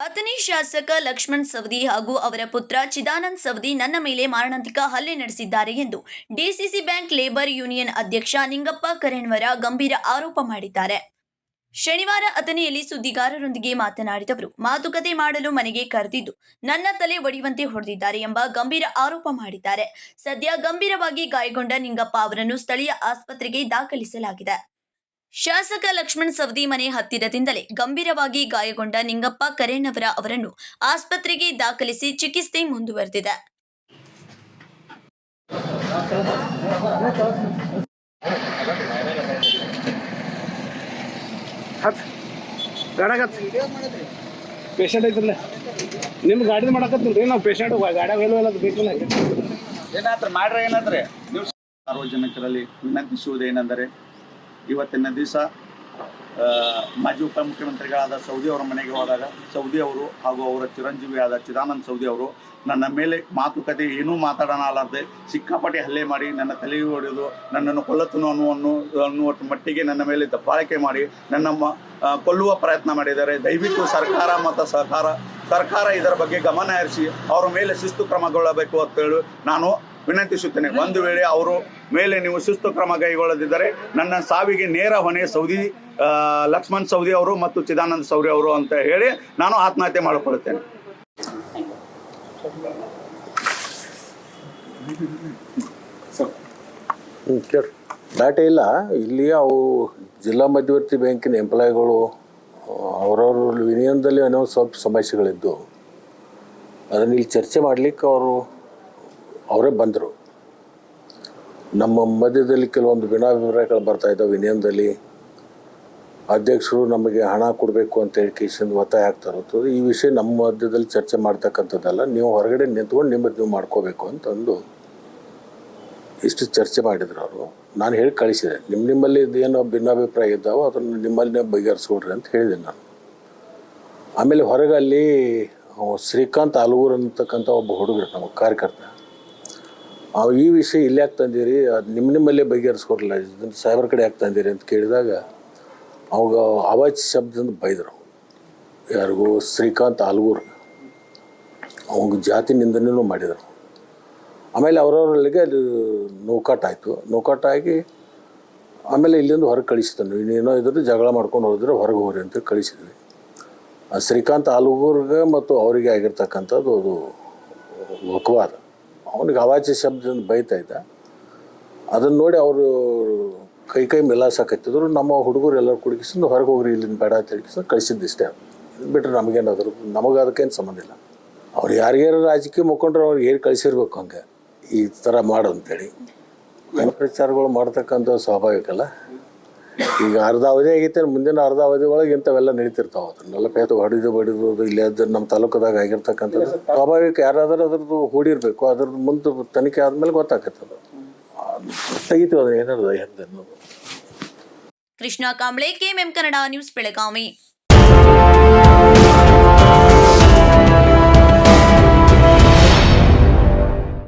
ಅಥಣಿ ಶಾಸಕ ಲಕ್ಷ್ಮಣ್ ಸವದಿ ಹಾಗೂ ಅವರ ಪುತ್ರ ಚಿದಾನಂದ್ ಸವದಿ ನನ್ನ ಮೇಲೆ ಮಾರಣಾಂತಿಕ ಹಲ್ಲೆ ನಡೆಸಿದ್ದಾರೆ ಎಂದು ಡಿಸಿಸಿ ಬ್ಯಾಂಕ್ ಲೇಬರ್ ಯೂನಿಯನ್ ಅಧ್ಯಕ್ಷ ನಿಂಗಪ್ಪ ಕರೆಣ್ವರ ಗಂಭೀರ ಆರೋಪ ಮಾಡಿದ್ದಾರೆ. ಶನಿವಾರ ಅಥಣಿಯಲ್ಲಿ ಸುದ್ದಿಗಾರರೊಂದಿಗೆ ಮಾತನಾಡಿದವರು ಮಾತುಕತೆ ಮಾಡಲು ಮನೆಗೆ ಕರೆದಿದ್ದು, ನನ್ನ ತಲೆ ಒಡೆಯುವಂತೆ ಹೊಡೆದಿದ್ದಾರೆ ಎಂಬ ಗಂಭೀರ ಆರೋಪ ಮಾಡಿದ್ದಾರೆ. ಸದ್ಯ ಗಂಭೀರವಾಗಿ ಗಾಯಗೊಂಡ ನಿಂಗಪ್ಪ ಅವರನ್ನು ಸ್ಥಳೀಯ ಆಸ್ಪತ್ರೆಗೆ ದಾಖಲಿಸಲಾಗಿದೆ. ಶಾಸಕ ಲಕ್ಷ್ಮಣ್ ಸವದಿ ಮನೆ ಹತ್ತಿರದಿಂದಲೇ ಗಂಭೀರವಾಗಿ ಗಾಯಗೊಂಡ ನಿಂಗಪ್ಪ ಕರೇಣ್ಣವರ ಅವರನ್ನು ಆಸ್ಪತ್ರೆಗೆ ದಾಖಲಿಸಿ ಚಿಕಿತ್ಸೆ ಮುಂದುವರೆದಿದೆ. ಪೇಷಂಟ್ ಐತ್ರಲ್ಲ ನಿಮ್ಮ ಗಾಡಿ ಮಾಡಕತ್ತೀರಿ ನಾವು ಪೇಷಂಟ್ ಗಾಡ್ಯಾಗ ಎಲ್ಲ ಬೇಕಿಲ್ಲ ಏನಾದ್ರೆ ಮಾಡ್ರೆ ಏನಾದ್ರೆ ನೀವು ಸಾರ್ವಜನಿಕರಲ್ಲಿ ವಿನಂತಿಸುವುದೇನೆಂದರೆ ಇವತ್ತಿನ ದಿವಸ ಮಾಜಿ ಉಪಮುಖ್ಯಮಂತ್ರಿಗಳಾದ ಸೌದಿ ಅವರ ಮನೆಗೆ ಹೋದಾಗ, ಸೌದಿ ಅವರು ಹಾಗೂ ಅವರ ಚಿರಂಜೀವಿಯಾದ ಚಿದಾನಂದ ಸೌದಿ ಅವರು ನನ್ನ ಮೇಲೆ ಮಾತುಕತೆ ಏನೂ ಮಾತಾಡೋಣ ಸಿಕ್ಕಾಪಟ್ಟೆ ಹಲ್ಲೆ ಮಾಡಿ ನನ್ನ ತಲೆಗೆ ಹೊಡೆದು ನನ್ನನ್ನು ಕೊಲ್ಲತನು ಅನ್ನುವ ಅನ್ನುವ ಮಟ್ಟಿಗೆ ನನ್ನ ಮೇಲೆ ದಬ್ಬಾಳಿಕೆ ಮಾಡಿ ನನ್ನ ಕೊಲ್ಲುವ ಪ್ರಯತ್ನ ಮಾಡಿದ್ದಾರೆ. ದಯವಿಟ್ಟು ಸರ್ಕಾರ ಮತ್ತು ಸಹಕಾರ, ಸರ್ಕಾರ ಇದರ ಬಗ್ಗೆ ಗಮನ ಹರಿಸಿ, ಅವರ ಮೇಲೆ ಶಿಸ್ತು ಕ್ರಮಗೊಳ್ಳಬೇಕು ಅಂತ ಹೇಳಿ ನಾನು ವಿನಂತಿಸುತ್ತೇನೆ ಒಂದು ವೇಳೆ ಅವರು ಮೇಲೆ ನೀವು ಶಿಸ್ತು ಕ್ರಮ ಕೈಗೊಳ್ಳದಿದ್ದರೆ ನನ್ನ ಸಾವಿಗೆ ನೇರ ಹೊಣೆ ಸೌದಿ ಲಕ್ಷ್ಮಣ್ ಸೌದಿ ಅವರು ಮತ್ತು ಚಿದಾನಂದ ಸೌರಿ ಅವರು ಅಂತ ಹೇಳಿ ನಾನು ಆತ್ಮಹತ್ಯೆ ಮಾಡಿಕೊಳ್ಳುತ್ತೇನೆ. ಕೇಳಿ. ಡಾಟಾ ಇಲ್ಲ. ಇಲ್ಲಿ ಅವು ಜಿಲ್ಲಾ ಮಧ್ಯವರ್ತಿ ಬ್ಯಾಂಕಿನ ಎಂಪ್ಲಾಯ್ಗಳು ಅವರವ್ರ ಯೂನಿಯನ್ದಲ್ಲಿ ಏನೋ ಸ್ವಲ್ಪ ಸಮಸ್ಯೆಗಳಿದ್ದು. ಅದನ್ನು ಇಲ್ಲಿ ಚರ್ಚೆ ಮಾಡಲಿಕ್ಕೆ ಅವರು ಅವರೇ ಬಂದರು. ನಮ್ಮ ಮಧ್ಯದಲ್ಲಿ ಕೆಲವೊಂದು ಭಿನ್ನಾಭಿಪ್ರಾಯಗಳು ಬರ್ತಾ ಇದ್ದಾವೆ. ಯೂನಿಯನ್ದಲ್ಲಿ ಅಧ್ಯಕ್ಷರು ನಮಗೆ ಹಣ ಕೊಡಬೇಕು ಅಂತ ಹೇಳಿ ಕೇಸಿಂದ ಒತ್ತಾಯ ಆಗ್ತಾ ಇರ್ತದೆ ಈ ವಿಷಯ ನಮ್ಮ ಮಧ್ಯದಲ್ಲಿ ಚರ್ಚೆ ಮಾಡ್ತಕ್ಕಂಥದ್ದಲ್ಲ. ನೀವು ಹೊರಗಡೆ ನಿಂತ್ಕೊಂಡು ನಿಮ್ಮದು ನೀವು ಮಾಡ್ಕೋಬೇಕು ಅಂತಂದು ಇಷ್ಟು ಚರ್ಚೆ ಮಾಡಿದ್ರು ಅವರು. ನಾನು ಹೇಳಿ ಕಳಿಸಿದೆ. ನಿಮ್ಮ ನಿಮ್ಮಲ್ಲಿ ಏನೋ ಭಿನ್ನಾಭಿಪ್ರಾಯ ಇದ್ದಾವೆ ಅದನ್ನು ನಿಮ್ಮಲ್ಲೇ ಬಗೆಹರಿಸ್ಕೊಡ್ರಿ ಅಂತ ಹೇಳಿದೆ ನಾನು. ಆಮೇಲೆ ಹೊರಗಲ್ಲಿ, ಶ್ರೀಕಾಂತ್ ಆಲೂರು ಅಂತಕ್ಕಂಥ ಒಬ್ಬ ಹುಡುಗರು, ನಮ್ಮ ಕಾರ್ಯಕರ್ತ. ಅವ ಈ ವಿಷಯ ಇಲ್ಲಿ ಯಾಕೆ ತಂದಿರಿ? ಅದು ನಿಮ್ಮ ನಿಮ್ಮಲ್ಲೇ ಬಗೆಹರಿಸ್ಕೊಡಲ್ಲ ಇದನ್ನು ಸೈಬರ್ ಕಡೆ ಯಾಕೆ ತಂದಿರಿ ಅಂತ ಕೇಳಿದಾಗ ಅವಾಗ ಅವಾಜ್ ಶಬ್ದದಿಂದ ಬೈದರು ಯಾರಿಗೂ ಶ್ರೀಕಾಂತ್ ಆಲ್ಗೂರ್. ಅವಾಗ ಜಾತಿ ನಿಂದನೆಯೂ ಮಾಡಿದರು. ಆಮೇಲೆ ಅವರವರಲ್ಲಿಗೆ ಅದು ನೋಕಾಟ ಆಯಿತು. ನೋಕಾಟ ಆಗಿ ಆಮೇಲೆ ಇಲ್ಲಿಂದ ಹೊರಗೆ ಕಳಿಸಿದನು ಇನ್ನೇನೋ ಇದ್ರೆ ಜಗಳ ಮಾಡ್ಕೊಂಡು ಹೋದ್ರೆ ಹೊರಗೆ ಹೋಗ್ರಿ ಅಂತ ಕಳಿಸಿದ್ವಿ. ಶ್ರೀಕಾಂತ್ ಆಲ್ಗೂರ್ಗೆ ಮತ್ತು ಅವರಿಗೆ ಆಗಿರ್ತಕ್ಕಂಥದ್ದು ಅದು ವಕವಾದ ಅವನಿಗೆ ಅವಾಚ್ಯ ಶಬ್ದದಿಂದ ಬೈತಾ ಇದ್ದ. ಅದನ್ನು ನೋಡಿ ಅವರು ಕೈ ಕೈ ಮಿಲಾಸಾಕತ್ತಿದ್ರು ನಮ್ಮ ಹುಡುಗರು ಎಲ್ಲರೂ ಹೊರಗೆ ಹೋಗ್ರಿ ಇಲ್ಲಿಂದ ಬೇಡ ಅಂತ ಹೇಳಿ ಕಳಿಸಿದ್ದು ಇಷ್ಟೇ. ಇದು ಬಿಟ್ಟರೆ ನಮಗೇನಾದ್ರು ನಮಗೆ ಅದಕ್ಕೇನು ಸಂಬಂಧ ಇಲ್ಲ. ಅವ್ರು ಯಾರ್ಯಾರು ರಾಜಕೀಯ ಮುಖಂಡರು ಅವ್ರಿಗೆ ಏನು ಕಳಿಸಿರ್ಬೇಕು ಹಂಗೆ? ಈ ಥರ ಮಾಡು ಅಂತೇಳಿ ಪ್ರಚಾರಗಳು ಮಾಡ್ತಕ್ಕಂಥ ಸ್ವಾಭಾವಿಕ ಅಲ್ಲ ಈಗ ಅರ್ಧ ಅವಧಿ ಆಗೈತೆ ಮುಂದಿನ ಅರ್ಧ ಅವಧಿ ಒಳಗೆ ಇಂಥವೆಲ್ಲ ನಡೀತಿರ್ತಾವೆ. ಅದನ್ನೆಲ್ಲ ಪೇತು ಹೊಡೆದು ಬಡಿದು ಇಲ್ಲಿ ಅದು ನಮ್ಮ ತಾಲೂಕದಾಗ ಆಗಿರ್ತಕ್ಕಂಥದ್ದು. ಸ್ವಾಭಾವಿಕ ಯಾರಾದರೂ ಅದ್ರದ್ದು ಹೂಡಿರಬೇಕು. ಅದ್ರದ್ದು ಮುಂದೆ ತನಿಖೆ ಆದಮೇಲೆ ಗೊತ್ತಾಗತ್ತೆ ಅದು. ತೆಗಿತೀವಿ ಅದನ್ನ ಏನಾದ್ರು ಕೃಷ್ಣ ಕಾಂಬ್ಳೆ ಕೆಎಂಎಂ ಕನ್ನಡ ನ್ಯೂಸ್ ಬೆಳಗಾವಿ.